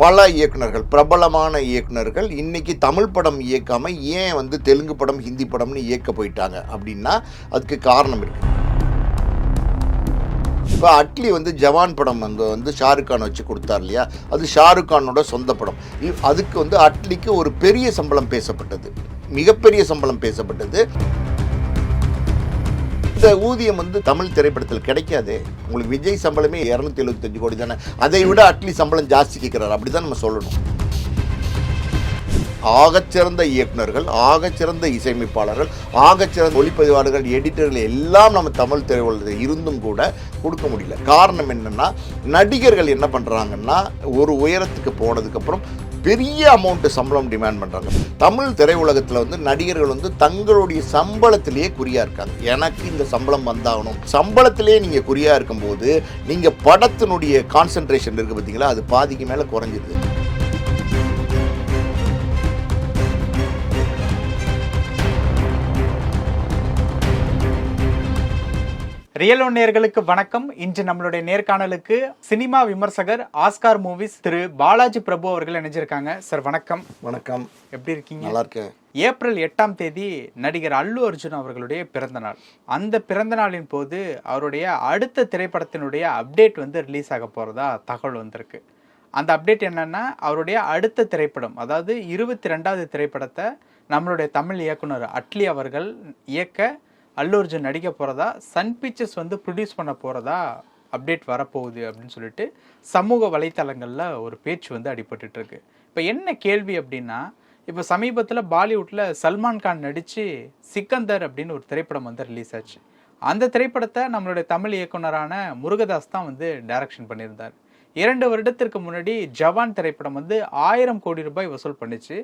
பல இயக்குனர்கள் பிரபலமான இயக்குநர்கள் இன்னைக்கு தமிழ் படம் இயக்காம ஏன் வந்து தெலுங்கு படம் ஹிந்தி படம்னு இயக்க போயிட்டாங்க அப்படின்னா அதுக்கு காரணம் இருக்கு. இப்போ அட்லி வந்து ஜவான் படம் அங்கே வந்து ஷாருக் கான் வச்சு கொடுத்தார் இல்லையா? அது ஷாருக் கானோட சொந்த படம். அதுக்கு வந்து அட்லிக்கு ஒரு பெரிய சம்பளம் பேசப்பட்டது. மிகப்பெரிய சம்பளம் பேசப்பட்டது. இந்த ஊதியம் வந்து தமிழ் திரைப்படத்தில் கிடைக்காது. உங்களுக்கு விஜய் சம்பளமே இரநூத்தி எழுபத்தஞ்சு கோடி தானே. அதை விட அட்லி சம்பளம் ஜாஸ்தி கேட்குறாரு அப்படி தான் நம்ம சொல்லணும். ஆகச்சிறந்த இயக்குனர்கள் ஆகச்சிறந்த இசையமைப்பாளர்கள் ஆகச்சிறந்த ஒளிப்பதிவாளர்கள் எடிட்டர்கள் எல்லாம் நம்ம தமிழ் திரையுலகத்தில் இருந்தும் கூட கொடுக்க முடியல. காரணம் என்னன்னா நடிகர்கள் என்ன பண்ணுறாங்கன்னா ஒரு உயரத்துக்கு போனதுக்கப்புறம் பெரிய அமௌண்ட்டு சம்பளம் டிமாண்ட் பண்ணுறாங்க தமிழ் திரையுலகத்தில் வந்து நடிகர்கள் வந்து தங்களுடைய சம்பளத்திலேயே குறியாக இருக்காங்க. எனக்கு இந்த சம்பளம் வந்தாகணும். சம்பளத்திலேயே நீங்கள் குறியாக இருக்கும்போது நீங்கள் படத்தினுடைய கான்சென்ட்ரேஷன் இருக்குது பார்த்தீங்களா அது பாதிக்கு மேலே குறைஞ்சிருது. ரியல் ஒன் நேயர்களுக்கு வணக்கம். இன்று நம்மளுடைய நேர்காணலுக்கு சினிமா விமர்சகர் ஆஸ்கார் மூவிஸ் திரு பாலாஜி பிரபு அவர்கள் இணைஞ்சிருக்காங்க. சார் வணக்கம். வணக்கம். எப்படி இருக்கீங்க? நல்லா இருக்கேன். ஏப்ரல் எட்டாம் தேதி நடிகர் அல்லு அர்ஜுன் அவர்களுடைய பிறந்த நாள். அந்த பிறந்த நாளின் போது அவருடைய அடுத்த திரைப்படத்தினுடைய அப்டேட் வந்து ரிலீஸ் ஆக போறதா தகவல் வந்திருக்கு. அந்த அப்டேட் என்னன்னா அவருடைய அடுத்த திரைப்படம் அதாவது இருபத்தி ரெண்டாவது திரைப்படத்தை நம்மளுடைய தமிழ் இயக்குனர் அட்லி அவர்கள் இயக்க அல்லு அர்ஜுன் நடிக்க போகிறதா சன் பிக்சர்ஸ் வந்து ப்ரொடியூஸ் பண்ண போகிறதா அப்டேட் வரப்போகுது அப்படின்னு சொல்லிட்டு சமூக வலைத்தளங்களில் ஒரு பேச்சு வந்து அடிபட்டுருக்கு இப்போ என்ன கேள்வி அப்படின்னா இப்போ சமீபத்தில் பாலிவுட்டில் சல்மான் கான் நடித்து சிக்கந்தர் அப்படின்னு ஒரு திரைப்படம் வந்து ரிலீஸ் ஆச்சு. அந்த திரைப்படத்தை நம்மளுடைய தமிழ் இயக்குனரான முருகதாஸ் தான் வந்து டைரக்ஷன் பண்ணியிருந்தார். இரண்டு வருடத்திற்கு முன்னாடி ஜவான் திரைப்படம் வந்து ஆயிரம் கோடி ரூபாய் வசூல் பண்ணிச்சு.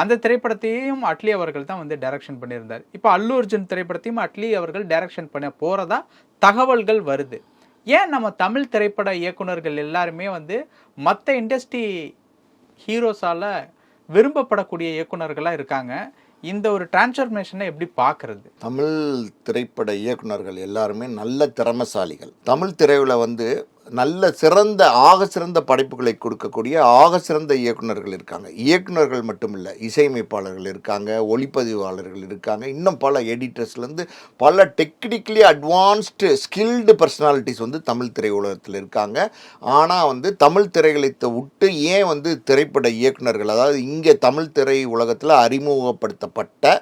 அந்த திரைப்படத்தையும் அட்லி அவர்கள் தான் வந்து டைரக்ஷன் பண்ணியிருந்தார். இப்போ அல்லு அர்ஜுன் திரைப்படத்தையும் அட்லி அவர்கள் டைரக்ஷன் பண்ண போகிறதா தகவல்கள் வருது. ஏன் நம்ம தமிழ் திரைப்பட இயக்குனர்கள் எல்லாருமே வந்து மற்ற இண்டஸ்ட்ரி ஹீரோஸால் விரும்பப்படக்கூடிய இயக்குனர்களாக இருக்காங்க. இந்த ஒரு டிரான்ஸ்ஃபர்மேஷனை எப்படி பார்க்கறது தமிழ் திரைப்பட இயக்குனர்கள் எல்லாருமே நல்ல திறமசாலிகள். தமிழ் திரையில் வந்து நல்ல சிறந்த ஆக சிறந்த படைப்புகளை கொடுக்கக்கூடிய ஆக சிறந்த இயக்குனர்கள் இருக்காங்க. இயக்குனர்கள் மட்டும் இல்லை இசையமைப்பாளர்கள் இருக்காங்க ஒளிப்பதிவாளர்கள் இருக்காங்க. இன்னும் பல எடிட்டர்ஸ்லேருந்து பல டெக்னிக்கலி அட்வான்ஸ்டு ஸ்கில்டு பர்சனாலிட்டிஸ் வந்து தமிழ் திரையுலகத்தில் இருக்காங்க. ஆனால் வந்து தமிழ் திரைகளத்தை விட்டு ஏன் வந்து திரைப்பட இயக்குனர்கள் அதாவது இங்கே தமிழ் திரை உலகத்தில் அறிமுகப்படுத்தப்பட்ட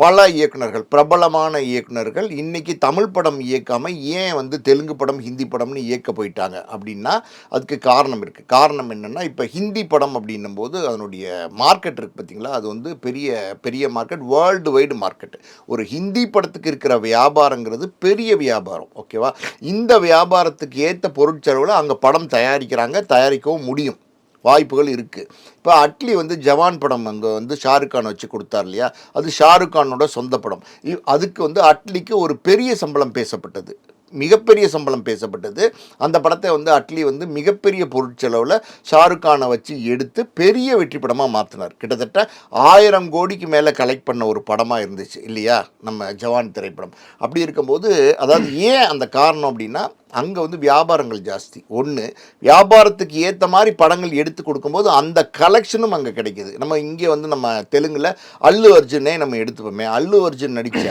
பல இயக்குனர்கள் பிரபலமான இயக்குனர்கள் இன்றைக்கி தமிழ் படம் இயக்காமல் ஏன் வந்து தெலுங்கு படம் ஹிந்தி படம்னு இயக்க போயிட்டாங்க அப்படின்னா அதுக்கு காரணம் இருக்குது காரணம் என்னென்னா இப்போ ஹிந்தி படம் அப்படின்னும் போது அதனுடைய மார்க்கெட் இருக்குது பார்த்தீங்களா அது வந்து பெரிய பெரிய மார்க்கெட் வேர்ல்டு வைடு மார்க்கெட் ஒரு ஹிந்தி படத்துக்கு இருக்கிற வியாபாரங்கிறது பெரிய வியாபாரம் ஓகேவா இந்த வியாபாரத்துக்கு ஏற்ற பொருட்செலவில் அங்கே படம் தயாரிக்கிறாங்க தயாரிக்கவும் முடியும். வாய்ப்புகள் இருக்குது இப்போ அட்லி வந்து ஜவான் படம் அங்கே வந்து ஷாருக் கான் வச்சு கொடுத்தார் இல்லையா? அது ஷாருக் கானோட சொந்த படம். இ- அதுக்கு வந்து அட்லிக்கு ஒரு பெரிய சம்பளம் பேசப்பட்டது. மிகப்பெரிய சம்பளம் பேசப்பட்டது. அந்த படத்தை வந்து அட்லி வந்து மிகப்பெரிய பொருட்செலவில் ஷாருக் கானை வச்சு எடுத்து பெரிய வெற்றி படமாக மாற்றினார் கிட்டத்தட்ட ஆயிரம் கோடிக்கு மேலே கலெக்ட் பண்ண ஒரு படமாக இருந்துச்சு இல்லையா? நம்ம ஜவான் திரைப்படம். அப்படி இருக்கும்போது அதாவது ஏன் அந்த காரணம் அப்படின்னா அங்கே வந்து வியாபாரங்கள் ஜாஸ்தி. ஒன்று வியாபாரத்துக்கு ஏற்ற மாதிரி படங்கள் எடுத்து கொடுக்கும்போது அந்த கலெக்ஷனும் அங்கே கிடைக்கிது. நம்ம இங்கே வந்து நம்ம தெலுங்கில் அல்லு அர்ஜுனே நம்ம எடுத்துப்போமே. அல்லு அர்ஜுன் நடித்த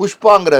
புஷ்பாங்கிற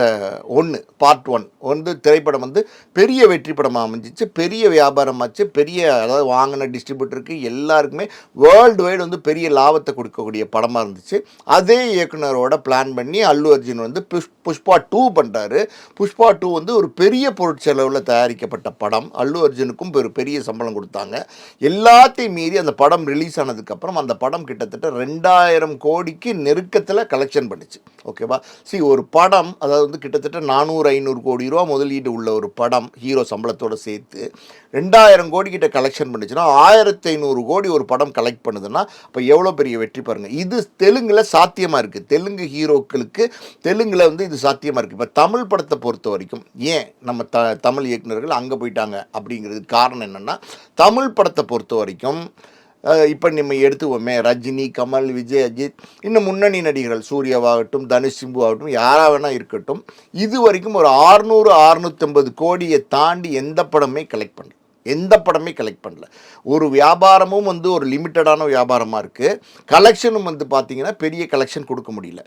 ஒன்று பார்ட் ஒன் வந்து திரைப்படம் வந்து பெரிய வெற்றி படமாக அமைஞ்சிச்சு. பெரிய வியாபாரமாச்சு பெரிய அதாவது வாங்கின டிஸ்ட்ரிபியூட்டருக்கு எல்லாருக்குமே வேர்ல்டு வைடு வந்து பெரிய லாபத்தை கொடுக்கக்கூடிய படமாக இருந்துச்சு. அதே இயக்குனரோட பிளான் பண்ணி அல்லு அர்ஜுன் வந்து புஷ் புஷ்பா டூ பண்ணுறாரு புஷ்பா டூ வந்து ஒரு பெரிய பொருட்செலவில் தயாரிக்கப்பட்ட படம் அல்லு அர்ஜுனுக்கும் ஒரு பெரிய சம்பளம் கொடுத்தாங்க. எல்லாத்தையும் மீறி அந்த படம் ரிலீஸ் ஆனதுக்கப்புறம் அந்த படம் கிட்டத்தட்ட ரெண்டாயிரம் கோடிக்கு நெருக்கத்தில் கலெக்ஷன் பண்ணுச்சு. ஓகேவா சி ஒரு படம் அதாவது வந்து கிட்டத்தட்ட நானூறு ஐநூறு கோடி ரூபா முதலீடு உள்ள ஒரு படம் ஹீரோ சம்பளத்தோட சேர்த்து ரெண்டாயிரம் கோடி கிட்ட கலெக்ஷன் பண்ணுச்சுன்னா ஆயிரத்தி ஐநூறு கோடி ஒரு படம் கலெக்ட் பண்ணுதுன்னா அப்போ எவ்வளோ பெரிய வெற்றி பாருங்கள் இது தெலுங்கில் சாத்தியமாக இருக்குது தெலுங்கு ஹீரோக்களுக்கு தெலுங்கில் வந்து இது சாத்தியமாக இருக்குது இப்போ தமிழ் படத்தை பொறுத்த வரைக்கும் ஏன் நம்ம த தமிழ் இயக்குநர்கள் அங்கே போயிட்டாங்க அப்படிங்கிறதுக்கு காரணம் என்னென்னா தமிழ் படத்தை பொறுத்த வரைக்கும் இப்போ நம்ம எடுத்துவோமே ரஜினி கமல் விஜய் அஜித் இன்னும் முன்னணி நடிகர்கள் சூர்யாவாகட்டும் தனுஷ் சிம்பு ஆகட்டும் யாராக வேணால் இருக்கட்டும் இது வரைக்கும் ஒரு ஆறுநூறு அறுநூத்தம்பது கோடியை தாண்டி எந்த படமே கலெக்ட் பண்ணல. எந்த படமே கலெக்ட் பண்ணல. ஒரு வியாபாரமும் வந்து ஒரு லிமிட்டடான வியாபாரமாக இருக்குது கலெக்ஷனும் வந்து பார்த்தீங்கன்னா பெரிய கலெக்ஷன் கொடுக்க முடியல.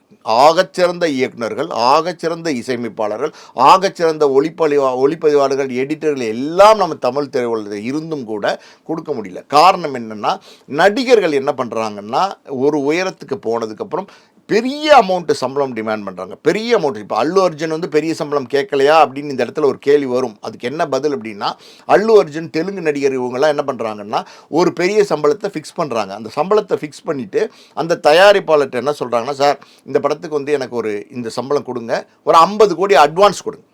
ஆகச்சிறந்த இயக்குனர்கள் ஆகச்சிறந்த இசையமைப்பாளர்கள் ஆகச்சிறந்த ஒளிப்பதிவா ஒளிப்பதிவாளர்கள் எடிட்டர்கள் எல்லாம் நம்ம தமிழ் திரையுலகில் இருந்தும் கூட கொடுக்க முடியல. காரணம் என்னென்னா நடிகர்கள் என்ன பண்ணுறாங்கன்னா ஒரு உயரத்துக்கு போனதுக்கப்புறம் பெரிய அமௌண்ட்டு சம்பளம் டிமாண்ட் பண்ணுறாங்க பெரிய அமௌண்ட் இப்போ அல்லு அர்ஜுன் வந்து பெரிய சம்பளம் கேட்கலையா அப்படின்னு இந்த இடத்துல ஒரு கேள்வி வரும். அதுக்கு என்ன பதில் அப்படின்னா அல்லு அர்ஜுன் தெலுங்கு நடிகர் இவங்கெல்லாம் என்ன பண்ணுறாங்கன்னா ஒரு பெரிய சம்பளத்தை ஃபிக்ஸ் பண்ணுறாங்க அந்த சம்பளத்தை ஃபிக்ஸ் பண்ணிவிட்டு அந்த தயாரிப்பாளர்கிட்ட என்ன சொல்கிறாங்கன்னா சார் இந்த படத்துக்கு வந்து எனக்கு ஒரு இந்த சம்பளம் கொடுங்க. ஒரு ஐம்பது கோடி அட்வான்ஸ் கொடுங்க.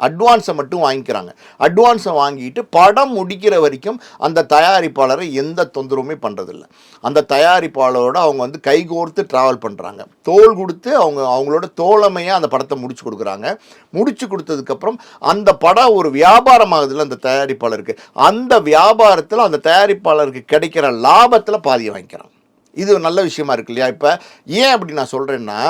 அட்வான்ஸை மட்டும் வாங்கிக்கிறாங்க. அட்வான்ஸை வாங்கிட்டு படம் முடிக்கிற வரைக்கும் அந்த தயாரிப்பாளரை எந்த தொந்தரவுமே பண்ணுறதில்ல அந்த தயாரிப்பாளரோட அவங்க வந்து கைகோர்த்து ட்ராவல் பண்ணுறாங்க தோல் கொடுத்து அவங்க அவங்களோட தோழமையாக அந்த படத்தை முடிச்சு கொடுக்குறாங்க. முடிச்சு கொடுத்ததுக்கப்புறம் அந்த படம் ஒரு வியாபாரமாகுதுல அந்த தயாரிப்பாளருக்கு. அந்த வியாபாரத்தில் அந்த தயாரிப்பாளருக்கு கிடைக்கிற லாபத்தில் பாதியை வாங்கிக்கிறாங்க இது ஒரு நல்ல விஷயமா இருக்கு இல்லையா? இப்போ ஏன் அப்படி நான் சொல்கிறேன்னா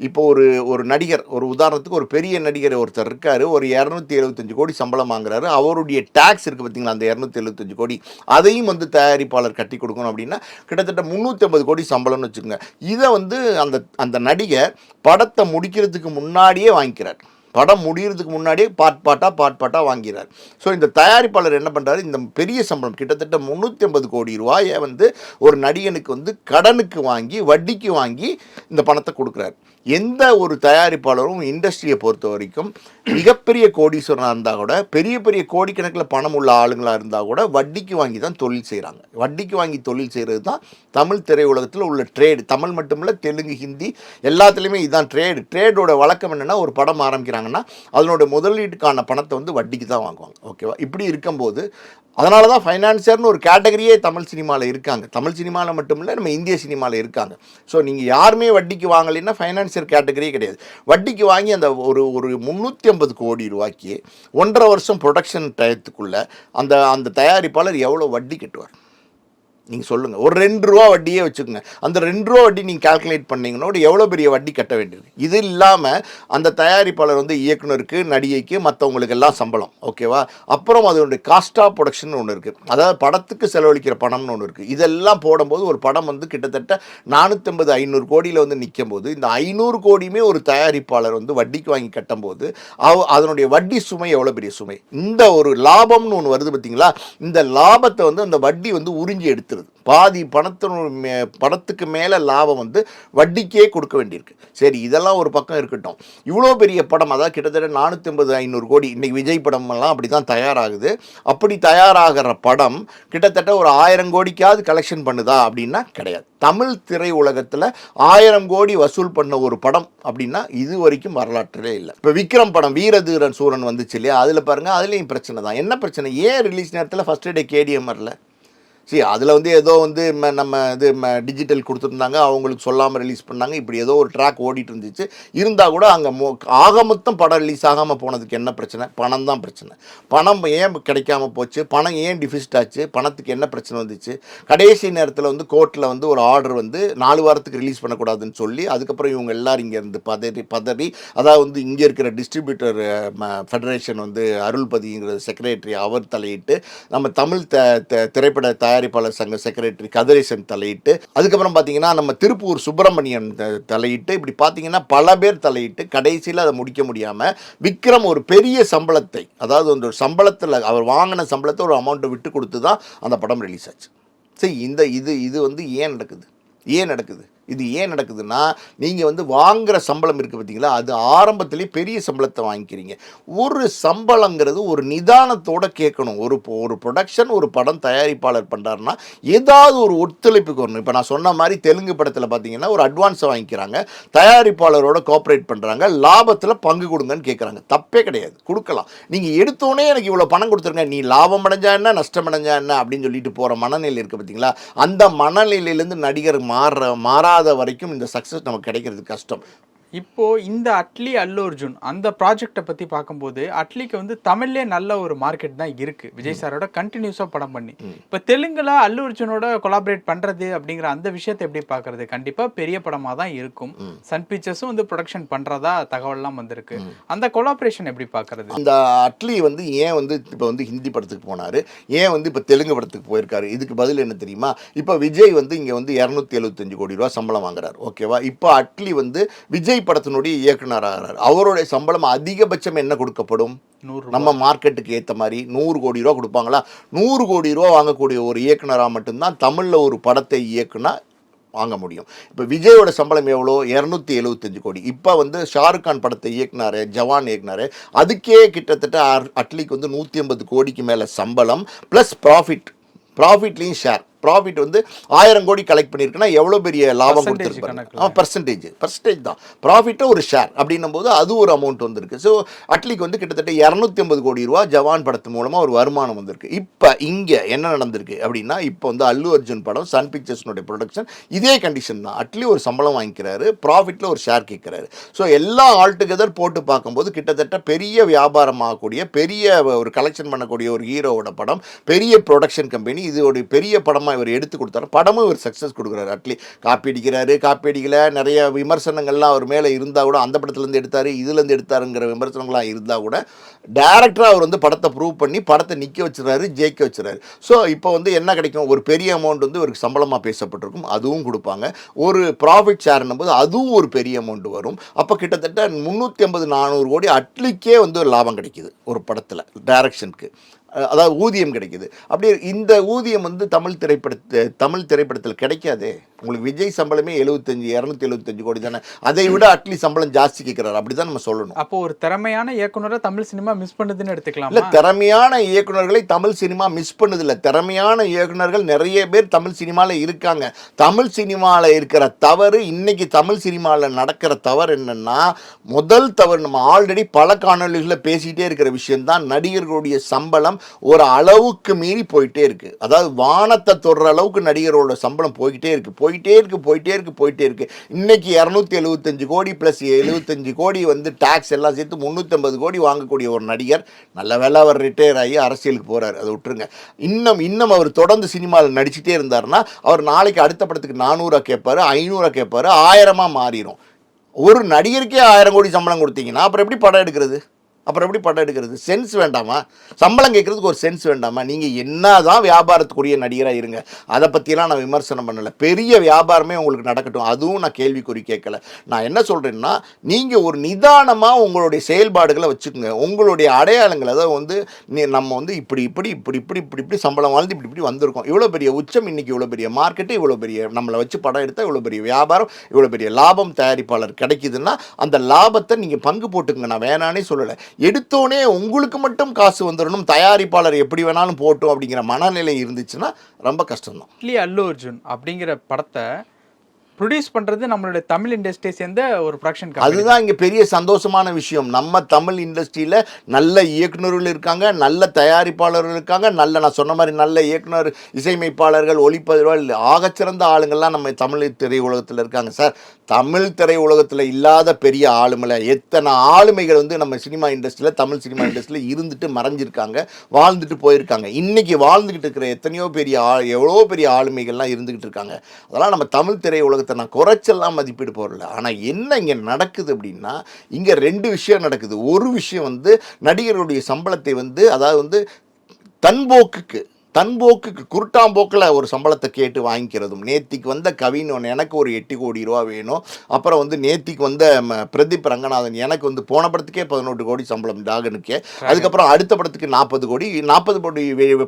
இப்போ ஒரு ஒரு நடிகர் ஒரு உதாரணத்துக்கு ஒரு பெரிய நடிகர் ஒருத்தர் இருக்கார் ஒரு இரநூத்தி எழுபத்தஞ்சு கோடி சம்பளம் வாங்குறாரு அவருடைய டேக்ஸ் இருக்குது பார்த்தீங்களா அந்த இரநூத்தி எழுபத்தஞ்சு கோடி அதையும் வந்து தயாரிப்பாளர் கட்டி கொடுக்கணும் அப்படின்னா கிட்டத்தட்ட முந்நூற்றிம்பது கோடி சம்பளம்னு வச்சுக்கோங்க. இதை வந்து அந்த அந்த நடிகர் படத்தை முடிக்கிறதுக்கு முன்னாடியே வாங்கிக்கிறார். படம் முடிகிறதுக்கு முன்னாடியே பாட் பாட்டாக பாட் பாட்டாக வாங்கிறார். ஸோ இந்த தயாரிப்பாளர் என்ன பண்ணுறாரு இந்த பெரிய சம்பளம் கிட்டத்தட்ட முந்நூற்றி ஐம்பது கோடி ரூபாயை வந்து ஒரு நடிகனுக்கு வந்து கடனுக்கு வாங்கி வட்டிக்கு வாங்கி இந்த பணத்தை கொடுக்குறாரு. எந்த ஒரு தயாரிப்பாளரும் இண்டஸ்ட்ரியை பொறுத்த வரைக்கும் மிகப்பெரிய கோடீஸ்வரனாக இருந்தால் கூட பெரிய பெரிய கோடிக்கணக்கில் பணம் உள்ள ஆளுங்களாக இருந்தால் கூட வட்டிக்கு வாங்கி தான் தொழில் செய்கிறாங்க வட்டிக்கு வாங்கி தொழில் செய்கிறது தான் தமிழ் திரையுலகத்தில் உள்ள ட்ரேடு தமிழ் மட்டுமில்ல தெலுங்கு ஹிந்தி எல்லாத்துலேயுமே இதுதான் ட்ரேடு ட்ரேடோட வழக்கம் என்னென்னா ஒரு படம் ஆரம்பிக்கிறாங்கன்னா அதனோட முதலீட்டுக்கான பணத்தை வந்து வட்டிக்கு தான் வாங்குவாங்க. ஓகேவா இப்படி இருக்கும்போது அதனால தான் ஃபைனான்சியர்னு ஒரு கேட்டகரியே தமிழ் சினிமாவில் இருக்காங்க. தமிழ் சினிமாவில் மட்டும் இல்லை நம்ம இந்திய சினிமாவில் இருக்காங்க. ஸோ நீங்கள் யாருமே வட்டிக்கு வாங்கலைன்னா ஃபைனான்ஸ் ஃபைனான்சியர் கேட்டகரியே கிடையாது. வட்டிக்கு வாங்கி அந்த ஒரு ஒரு முந்நூற்றி ஐம்பது கோடி ரூபாய்க்கு ஒன்றரை வருஷம் ப்ரொடக்ஷன் டயத்துக்குள்ளே அந்த அந்த தயாரிப்பாளர் எவ்வளோ வட்டி கட்டுவார்? நீங்கள் சொல்லுங்கள் ஒரு ரெண்டு ரூபா வட்டியே வச்சுக்கோங்க. அந்த ரெண்டு ரூபா வட்டி நீங்கள் கால்குலேட் பண்ணிங்கன்னா ஒரு எவ்வளோ பெரிய வட்டி கட்ட வேண்டியது? இது இல்லாமல் அந்த தயாரிப்பாளர் வந்து இயக்குனருக்கு நடிகைக்கு மற்றவங்களுக்கு எல்லாம் சம்பளம். ஓகேவா அப்புறம் அதனுடைய காஸ்ட் ஆஃப் ப்ரொடக்ஷன் ஒன்று இருக்குது அதாவது படத்துக்கு செலவழிக்கிற பணம்னு ஒன்று இருக்குது இதெல்லாம் போடும்போது ஒரு படம் வந்து கிட்டத்தட்ட நானூற்றம்பது ஐநூறு கோடியில் வந்து நிற்கும் போது இந்த ஐநூறு கோடியுமே ஒரு தயாரிப்பாளர் வந்து வட்டிக்கு வாங்கி கட்டும்போது அவ அதனுடைய வட்டி சுமை எவ்வளோ பெரிய சுமை? இந்த ஒரு லாபம்னு ஒன்று வருது பார்த்தீங்களா இந்த லாபத்தை வந்து அந்த வட்டி வந்து உறிஞ்சி எடுத்து எடுத்துருது பாதி பணத்தினோட மே பணத்துக்கு மேலே லாபம் வந்து வட்டிக்கே கொடுக்க வேண்டியிருக்கு. சரி இதெல்லாம் ஒரு பக்கம் இருக்கட்டும். இவ்வளோ பெரிய படம் அதாவது கிட்டத்தட்ட நானூற்றி ஐம்பது ஐநூறு கோடி இன்றைக்கி விஜய் படமெல்லாம் அப்படி தான் தயாராகுது. அப்படி தயாராகிற படம் கிட்டத்தட்ட ஒரு ஆயிரம் கோடிக்காவது கலெக்ஷன் பண்ணுதா அப்படின்னா கிடையாது. தமிழ் திரை உலகத்தில் ஆயிரம் கோடி வசூல் பண்ண ஒரு படம் அப்படின்னா இது வரைக்கும் வரலாற்றிலே இல்லை. இப்போ விக்ரம் படம் வீரதீரன் சூரன் வந்துச்சு இல்லையா? அதில் பாருங்கள் அதுலேயும் பிரச்சனை தான். என்ன பிரச்சனை? ஏன் ரிலீஸ் நேரத்தில் ஃபஸ்ட் டே கேடிஎம் வரல சரி அதில் வந்து ஏதோ வந்து ம- நம்ம இது டிஜிட்டல் கொடுத்துருந்தாங்க அவங்களுக்கு சொல்லாமல் ரிலீஸ் பண்ணாங்க இப்படி ஏதோ ஒரு ட்ராக் ஓடிட்டு இருந்துச்சு இருந்தால் கூட அங்கே மோ ஆக மொத்தம் படம் ரிலீஸ் ஆகாமல் போனதுக்கு என்ன பிரச்சனை? பணம் தான் பிரச்சனை. பணம் ஏன் கிடைக்காம போச்சு? பணம் ஏன் டிஃபிஸ்ட் ஆச்சு? பணத்துக்கு என்ன பிரச்சனை வந்துச்சு? கடைசி நேரத்தில் வந்து கோர்ட்டில் வந்து ஒரு ஆர்டர் வந்து நாலு வாரத்துக்கு ரிலீஸ் பண்ணக்கூடாதுன்னு சொல்லி அதுக்கப்புறம் இவங்க எல்லாரும் இங்கே இருந்து பதறி பதறி அதாவது வந்து இங்கே இருக்கிற டிஸ்ட்ரிபியூட்டர் ஃபெடரேஷன் வந்து அருள்பதிங்கிற செக்ரட்டரி அவர் தலையிட்டு நம்ம தமிழ் த த- திரைப்பட தயாரிப்பாளர் சங்க செக்ரட்டரி கதிரேசன் தலையிட்டு அதுக்கப்புறம் பார்த்தீங்கன்னா நம்ம திருப்பூர் சுப்பிரமணியன் தலையிட்டு இப்படி பார்த்தீங்கன்னா பல பேர் தலையிட்டு கடைசியில் அதை முடிக்க முடியாமல் விக்ரம் ஒரு பெரிய சம்பளத்தை அதாவது வந்து ஒரு சம்பளத்தில் அவர் வாங்கின சம்பளத்தை ஒரு அமௌண்ட்டை விட்டு கொடுத்து தான் அந்த படம் ரிலீஸ் ஆச்சு. சரி இந்த இது இது வந்து ஏன் நடக்குது? ஏன் நடக்குது? இது ஏன் நடக்குதுன்னா நீங்கள் வந்து வாங்குகிற சம்பளம் இருக்குது பார்த்தீங்களா அது ஆரம்பத்திலே பெரிய சம்பளத்தை வாங்கிக்கிறீங்க. ஒரு சம்பளங்கிறது ஒரு நிதானத்தோட கேட்கணும். ஒரு ஒரு ப்ரொடக்ஷன் ஒரு படம் தயாரிப்பாளர் பண்ணுறாருன்னா ஏதாவது ஒரு ஒத்துழைப்புக்கு வரணும். இப்போ நான் சொன்ன மாதிரி தெலுங்கு படத்தில் பார்த்தீங்கன்னா ஒரு அட்வான்ஸை வாங்கிக்கிறாங்க. தயாரிப்பாளரோட கோஆப்ரேட் பண்ணுறாங்க லாபத்தில் பங்கு கொடுங்கன்னு கேட்குறாங்க தப்பே கிடையாது. கொடுக்கலாம். நீங்கள் எடுத்தோடனே எனக்கு இவ்வளோ பணம் கொடுத்துருங்க. நீ லாபம் அடைஞ்சா என்ன நஷ்டம் அடைஞ்சா என்ன அப்படின்னு சொல்லிட்டு போகிற மனநிலை இருக்குது பார்த்தீங்களா அந்த மனநிலையிலேருந்து நடிகர் மாறுற மாறாத வரைக்கும் இந்த சக்ஸஸ் நமக்கு கிடைக்கிறது கஷ்டம். இப்போ இந்த அட்லி அல்லு அர்ஜுன் அந்த ப்ராஜெக்ட்டை பத்தி பார்க்கும்போது அட்லிக்கு வந்து தமிழ்லே நல்ல ஒரு மார்க்கெட் தான் இருக்கு. விஜய் சாரோட கண்டினியூஸா படம் பண்ணி. இப்ப தெலுங்குல அல்லு அர்ஜுனோட கொலாபரேட் பண்றது அப்படிங்கிற அந்த விஷயத்தை எப்படி பார்க்கிறது? கண்டிப்பா பெரிய படமா தான் இருக்கும். சன் பிக்சர்ஸும் வந்து ப்ரொடக்ஷன் பண்றதா தகவல்லாம் வந்திருக்கு. அந்த கொலாபரேஷன் எப்படி பார்க்கிறது? அந்த அட்லி வந்து ஏன் வந்து இப்போ வந்து ஹிந்தி படத்துக்கு போனார்? ஏன் வந்து இப்போ தெலுங்கு படத்துக்கு போயிருக்காரு? இதுக்கு பதில் என்ன தெரியுமா? இப்போ விஜய் வந்து இங்கே வந்து இரநூத்தி எழுபத்தஞ்சு கோடி ரூபா சம்பளம் வாங்குறாரு. ஓகேவா? இப்போ அட்லி வந்து விஜய் படத்தினுடைய இயக்குனர் ஆகிறார் அவருடைய சம்பளம் அதிகபட்சம் என்ன கொடுக்கப்படும்? நூறு நம்ம மார்க்கெட்டுக்கு ஏற்ற மாதிரி நூறு கோடி ரூபா கொடுப்பாங்களா? நூறு கோடி ரூபா வாங்கக்கூடிய ஒரு இயக்குனராக மட்டும்தான் தமிழில் ஒரு படத்தை இயக்குனா வாங்க முடியும். இப்போ விஜயோட சம்பளம் எவ்வளோ? இரநூத்தி எழுபத்தஞ்சு கோடி. இப்போ வந்து ஷாருக் கான் படத்தை இயக்குனாரு ஜவான் இயக்குனாரு. அதுக்கே கிட்டத்தட்ட அட்லிக்கு வந்து நூற்றி ஐம்பது கோடிக்கு மேலே சம்பளம் ப்ளஸ் ப்ராஃபிட் ப்ராஃபிட்லேயும் ஷேர் ப்ராஃபிட் வந்து ஆயிரம் கோடி கலெக்ட் பண்ணியிருக்குன்னா எவ்வளோ பெரிய லாபம் கொடுத்துருப்பாங்க. ஆ பர்சன்டேஜ் பர்சன்டேஜ் தான். ப்ராஃபிட்டும் ஒரு ஷேர் அப்படின்னும் போது அது ஒரு அமௌண்ட் வந்திருக்கு. ஸோ அட்லிக்கு வந்து கிட்டத்தட்ட இரநூத்தி ஐம்பது கோடி ரூபா ஜவான் படத்து மூலமாக ஒரு வருமானம் வந்திருக்கு. இப்போ இங்கே என்ன நடந்திருக்கு அப்படின்னா இப்போ வந்து அல்லு அர்ஜுன் படம் சன் பிக்சர்ஸ்னுடைய ப்ரொடக்ஷன் இதே கண்டிஷன் தான். அட்லி ஒரு சம்பளம் வாங்கிக்கிறாரு ப்ராஃபிட்டில் ஒரு ஷேர் கேட்குறாரு. ஸோ எல்லாம் ஆல் டுகெதர் போட்டு பார்க்கும்போது கிட்டத்தட்ட பெரிய வியாபாரம் ஆகக்கூடிய பெரிய ஒரு கலெக்ஷன் பண்ணக்கூடிய ஒரு ஹீரோவோட படம் பெரிய ப்ரொடக்ஷன் கம்பெனி இது ஒரு பெரிய படமாக இவர் எடுத்து கொடுத்தாரு படமும் இவர் சக்ஸஸ் கொடுக்குறாரு. அட்லி காப்பி அடிக்கிறாரு காப்பி அடிக்கல. நிறைய விமர்சனங்கள்லாம் அவர் மேலே இருந்தால் கூட அந்த படத்துலேருந்து எடுத்தார் இதுலேருந்து எடுத்தாருங்கிற விமர்சனங்கள்லாம் இருந்தால் கூட டேரக்டராக அவர் வந்து படத்தை ப்ரூவ் பண்ணி படத்தை நிற்க வச்சுறாரு ஜெயிக்க வச்சுறாரு ஸோ இப்போ வந்து என்ன கிடைக்கும்? ஒரு பெரிய அமௌண்ட் வந்து இவருக்கு சம்பளமாக பேசப்பட்டிருக்கும். அதுவும் கொடுப்பாங்க. ஒரு ப்ராஃபிட் ஷேர்னும் போது அதுவும் ஒரு பெரிய அமௌண்ட் வரும். அப்போ கிட்டத்தட்ட முந்நூற்றி ஐம்பது நானூறு கோடி அட்லிக்கே வந்து ஒரு லாபம் கிடைக்குது ஒரு படத்தில் டைரக்ஷனுக்கு அதாவது ஊதியம் கிடைக்குது. அப்படி இந்த ஊதியம் வந்து தமிழ் திரைப்படத்து தமிழ் திரைப்படத்தில் கிடைக்காதே. உங்களுக்கு விஜய் சம்பளமே எழுபத்தஞ்சு இரநூத்தி எழுபத்தஞ்சு கோடி தானே. அதை விட அட்லி சம்பளம் ஜாஸ்தி கேட்குறாரு அப்படி தான் நம்ம சொல்லணும். அப்போ ஒரு திறமையான இயக்குனரை தமிழ் சினிமா மிஸ் பண்ணுதுன்னு இல்ல எடுத்துக்கலாமா திறமையான இயக்குனர்களை தமிழ் சினிமா மிஸ் பண்ணுதில்ல. திறமையான இயக்குனர்கள் நிறைய பேர் தமிழ் சினிமாவில் இருக்காங்க. தமிழ் சினிமாவில் இருக்கிற தவறு இன்னைக்கு தமிழ் சினிமாவில் நடக்கிற தவறு என்னன்னா முதல் தவறு நம்ம ஆல்ரெடி பல காணொளிகளில் பேசிக்கிட்டே இருக்கிற விஷயம்தான் நடிகர்களுடைய சம்பளம் ஒரு அளவுக்கு மீறி போயிட்டே இருக்கு. அதாவது வானத்தை தொடுற அளவுக்கு நடிகரோட சம்பளம் போய்கிட்டே இருக்கு. போயிட்டே இருக்கு போயிட்டே இருக்கு போயிட்டே இருக்குது இன்றைக்கி இரநூத்தி எழுபத்தஞ்சு கோடி ப்ளஸ் எழுபத்தஞ்சு கோடி வந்து டேக்ஸ் எல்லாம் சேர்த்து முந்நூற்றம்பது கோடி வாங்கக்கூடிய ஒரு நடிகர். நல்ல வேலை அவர் ரிட்டையர் ஆகி அரசியலுக்கு போகிறார் அதை விட்டுருங்க. இன்னும் இன்னும் அவர் தொடர்ந்து சினிமாவில் நடிச்சுட்டே இருந்தாருன்னா அவர் நாளைக்கு அடுத்த படத்துக்கு நானூறுரூவா கேட்பார் ஐநூறுரூவா கேட்பாரு ஆயிரமாக மாறிடும் ஒரு நடிகருக்கே ஆயிரம் கோடி சம்பளம் கொடுத்தீங்கன்னா அப்புறம் எப்படி படம் எடுக்கிறது? அப்புறம் எப்படி படம் எடுக்கிறது? சென்ஸ் வேண்டாமா? சம்பளம் கேட்குறதுக்கு ஒரு சென்ஸ் வேண்டாமா? நீங்கள் என்ன தான் வியாபாரத்துக்குரிய நடிகராக இருங்க. அதை பற்றிலாம் நான் விமர்சனம் பண்ணலை. பெரிய வியாபாரமே உங்களுக்கு நடக்கட்டும். அதுவும் நான் கேள்விக்குறி கேட்கல. நான் என்ன சொல்கிறேன்னா நீங்கள் ஒரு நிதானமாக உங்களுடைய செயல்பாடுகளை வச்சுக்கோங்க. உங்களுடைய அடையாளங்கள் அதாவது வந்து நீ நம்ம வந்து இப்படி இப்படி இப்படி இப்படி இப்படி இப்படி சம்பளம் வாழ்ந்து இப்படி இப்படி வந்திருக்கோம். இவ்வளோ பெரிய உச்சம் இன்னைக்கு இவ்வளோ பெரிய மார்க்கெட்டு இவ்வளோ பெரிய நம்மளை வச்சு படம் எடுத்தால் இவ்வளோ பெரிய வியாபாரம் இவ்வளோ பெரிய லாபம் தயாரிப்பாளர் கிடைக்குதுன்னா அந்த லாபத்தை நீங்கள் பங்கு போட்டுக்கங்க. நான் வேணானே சொல்லலை. எடுத்தோனே உங்களுக்கு மட்டும் காசு வந்துடணும் தயாரிப்பாளர் எப்படி வேணாலும் போட்டும் அப்படிங்கிற மனநிலை இருந்துச்சுன்னா ரொம்ப கஷ்டம்தான். அட்லி அல்லு அர்ஜுன் அப்படிங்கிற படத்தை ப்ரொடியூஸ் பண்றது நம்மளுடைய தமிழ் இண்டஸ்ட்ரி சேர்ந்த ஒரு ப்ரொடக்ஷன் அதுதான் இங்கே பெரிய சந்தோஷமான விஷயம். நம்ம தமிழ் இண்டஸ்ட்ரியில் நல்ல இயக்குனர்கள் இருக்காங்க நல்ல தயாரிப்பாளர்கள் இருக்காங்க நல்ல நான் சொன்ன மாதிரி நல்ல இயக்குனர் இசையமைப்பாளர்கள் ஒளிப்பதிவாளர் ஆகச்சிறந்த ஆளுங்கள்லாம் நம்ம தமிழ் திரையுலகத்தில் இருக்காங்க. சார் தமிழ் திரையுலகத்தில் இல்லாத பெரிய ஆளுமலை. எத்தனை ஆளுமைகள் வந்து நம்ம சினிமா இண்டஸ்ட்ரியில் தமிழ் சினிமா இண்டஸ்ட்ரியில் இருந்துட்டு மறைஞ்சிருக்காங்க வாழ்ந்துட்டு போயிருக்காங்க. இன்றைக்கி வாழ்ந்துக்கிட்டு இருக்கிற எத்தனையோ பெரிய ஆ எவ்வளோ பெரிய ஆளுமைகள்லாம் இருந்துக்கிட்டு இருக்காங்க. அதெல்லாம் நம்ம தமிழ் திரையுலகத்தை நான் குறைச்செல்லாம் மதிப்பீடு போடல. ஆனால் என்ன இங்கே நடக்குது அப்படின்னா இங்கே ரெண்டு விஷயம் நடக்குது. ஒரு விஷயம் வந்து நடிகருடைய சம்பளத்தை வந்து அதாவது வந்து தன்போக்குக்கு தன்போக்குக்கு குருட்டாம்போக்கில் ஒரு சம்பளத்தை கேட்டு வாங்கிக்கிறதும். நேத்திக்கு வந்த கவின் ஒன்று எனக்கு ஒரு எட்டு கோடி ரூபா வேணும். அப்புறம் வந்து நேத்திக்கு வந்த ம, பிரதீப் ரங்கநாதன் எனக்கு வந்து போன படத்துக்கே பதினெட்டு கோடி சம்பளம் டாகனுக்கே. அதுக்கப்புறம் அடுத்த படத்துக்கு நாற்பது கோடி நாற்பது கோடி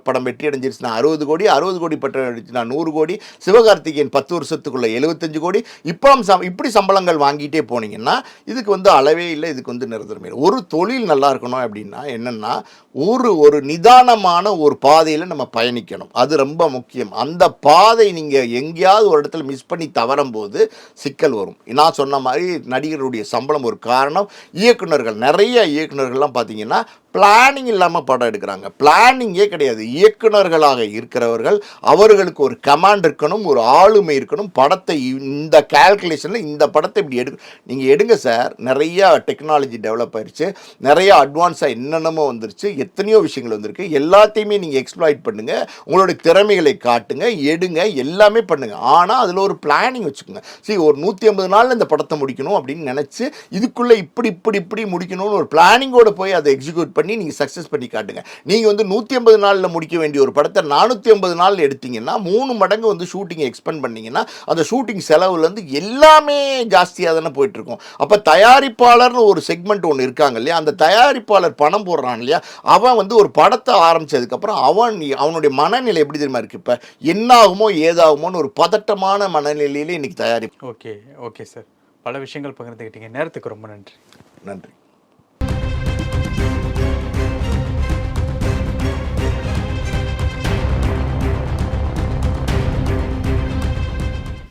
படம் வெற்றி அடைஞ்சிருச்சுன்னா அறுபது கோடி அறுபது கோடி பட்டம் அடிச்சுன்னா நூறு கோடி சிவகார்த்திகேயன் பத்து வருஷத்துக்குள்ள எழுபத்தஞ்சு கோடி. இப்போ இப்படி சம்பளங்கள் வாங்கிட்டே போனீங்கன்னா இதுக்கு வந்து அளவே இல்லை இதுக்கு வந்து நிரந்தரமே. ஒரு தொழில் நல்லா இருக்கணும் அப்படின்னா என்னன்னா ஒரு ஒரு நிதானமான ஒரு பாதையில் நம்ம பயணிக்கணும். அது ரொம்ப முக்கியம். அந்த பாதை நீங்கள் எங்கேயாவது ஒரு இடத்துல மிஸ் பண்ணி தவறும் போது சிக்கல் வரும். நான் சொன்ன மாதிரி நடிகருடைய சம்பளம் ஒரு காரணம். இயக்குனர்கள் நிறைய இயக்குனர்கள்லாம் பார்த்தீங்கன்னா பிளானிங் இல்லாமல் படம் எடுக்கிறாங்க. பிளானிங்கே கிடையாது. இயக்குனர்களாக இருக்கிறவர்கள் அவர்களுக்கு ஒரு கமாண்ட் இருக்கணும் ஒரு ஆளுமை இருக்கணும். படத்தை இந்த கால்குலேஷனில் இந்த படத்தை இப்படி எடு நீங்கள் எடுங்க சார். நிறையா டெக்னாலஜி டெவலப் ஆயிடுச்சு நிறையா அட்வான்ஸாக என்னென்னமோ வந்துருச்சு. எத்தனையோ விஷயங்கள் வந்திருக்கு. எல்லாத்தையுமே நீங்கள் எக்ஸ்ப்ளாய்ட் பண்ணுங்கள் உங்களுடைய திறமைகளை காட்டுங்க. எடுங்க. எல்லாமே பண்ணுங்கள் ஆனால் அதில் ஒரு பிளானிங் வச்சுக்கோங்க. சரி ஒரு நூற்றி ஐம்பது நாளில் இந்த படத்தை முடிக்கணும் அப்படின்னு நினச்சி இதுக்குள்ளே இப்படி இப்படி இப்படி முடிக்கணும்னு ஒரு பிளானிங்கோட போய் அதை எக்ஸிக்யூட் பண்ணி நீங்கள் சக்ஸஸ் பண்ணி காட்டுங்க. நீங்கள் வந்து நூற்றி ஐம்பது நாளில் முடிக்க வேண்டிய ஒரு படத்தை நானூற்றி ஐம்பது நாள் எடுத்தீங்கன்னா மூணு மடங்கு வந்து ஷூட்டிங் எக்ஸ்பெண்ட் பண்ணீங்கன்னா அந்த ஷூட்டிங் செலவுலேருந்து எல்லாமே ஜாஸ்தியாக தானே போயிட்டுருக்கும். அப்போ தயாரிப்பாளர்னு ஒரு செக்மெண்ட் ஒன்று இருக்காங்க இல்லையா? அந்த தயாரிப்பாளர் பணம் போடுறான் இல்லையா? அவன் வந்து ஒரு படத்தை ஆரம்பிச்சதுக்கப்புறம் அவன் அவனுடைய மனநிலை எப்படி தெரியுமா இருக்குது இப்போ என்னாகுமோ ஏதாகுமோன்னு ஒரு பதட்டமான மனநிலையிலே இன்னைக்கு தயாரிப்பு. Okay okay sir. பல விஷயங்கள் பகிர்ந்துக்கிட்டீங்க நேரத்துக்கு ரொம்ப நன்றி. நன்றி.